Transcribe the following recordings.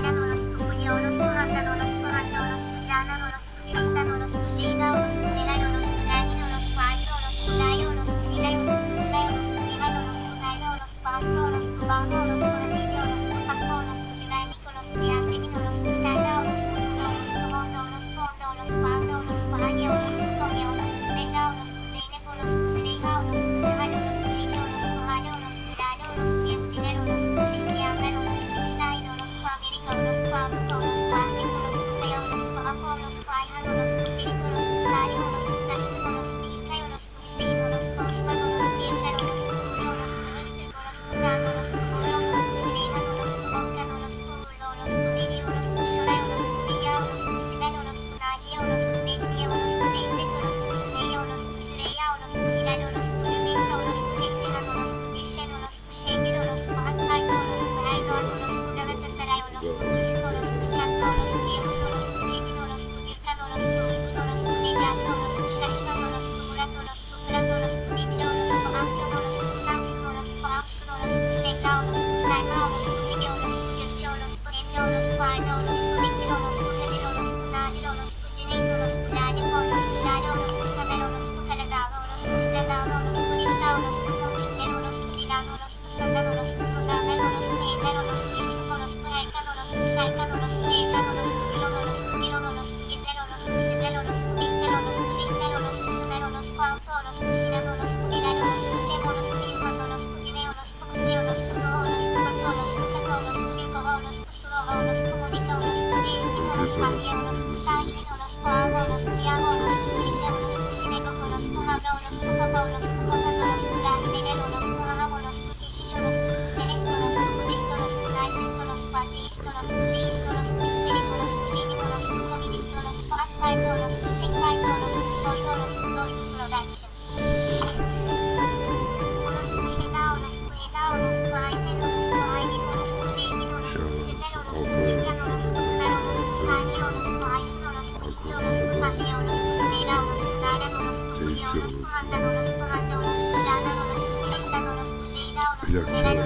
Nalan orospu, Fulya orospu, Handan orospu, Hande orospu, orospu, Keşiş orospu, İsrail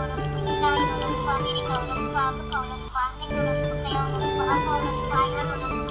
orospu, Amerika orospu, Avrupa orospu, Ahmet orospu, Kaya orospu, Apo orospu, Ayhan orospu,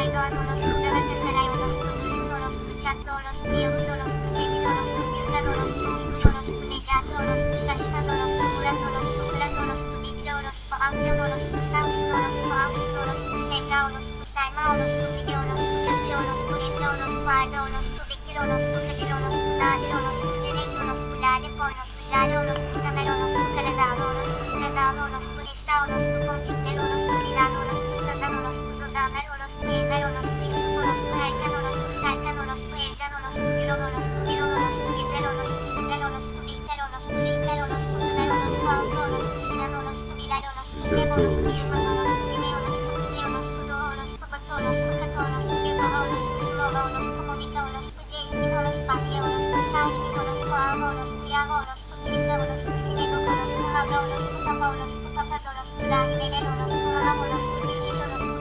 Erdoğan orospu, Galatasaray orospu, Dursun orospu, Çatlı orospu, Yavuz orospu, Çetin orospu, Gürkan orospu, Uygun orospu, Necati orospu, Şaşmaz orospu, Murat orospu, Fırat orospu, Dicle orospu, Afyon orospu, Samsun orospu, Afsun orospu, Semra orospu, Selma orospu, Müge orospu, Gökçe orospu, Emre orospu, Arda orospu, Bekir orospu, Kadir orospu, Nadir orospu, Cüneyt orospu, Lale pornosu, Jale orospu, Tamer orospu, Karadağlı orospu, Sıradağlı orospu, Esra orospu, Ponçikler orospu, Dilan orospu, Sazan orospu, Zozanlar ス、メーガロノス、ペーストロス、プライカノロス、クサイカノロス、エージャノロス、クロドロス、ピロノロス、ゼロス、クゼロス、ビタロノス、リタロロス、クナロロス、ロス、クセナノロス、ビラロロス、ジャノロス、ユマゾロス、ビネオロス、クセオス、クドオロス、クボツオロス、クカトオロス、ユカオロス、クスオオロス、クモニカオロス、クジェイスミノロス、パリオロス、クサイロス、ワオオロス、クヤオロス、クキーオロス、クシネゴコロス、クハロロス、クタモロス、クパパゾロス、クラヒネロロス、クハハロス、クジシショロス、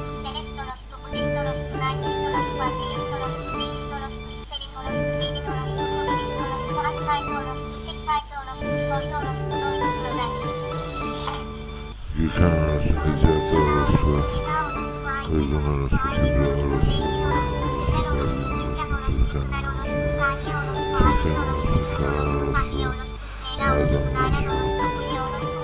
Gülşen orası, Necati orası, Uygun orası, Kübra orası, Zengin orospu, Sezer orospu, Türkan orospu, Pınar orospu,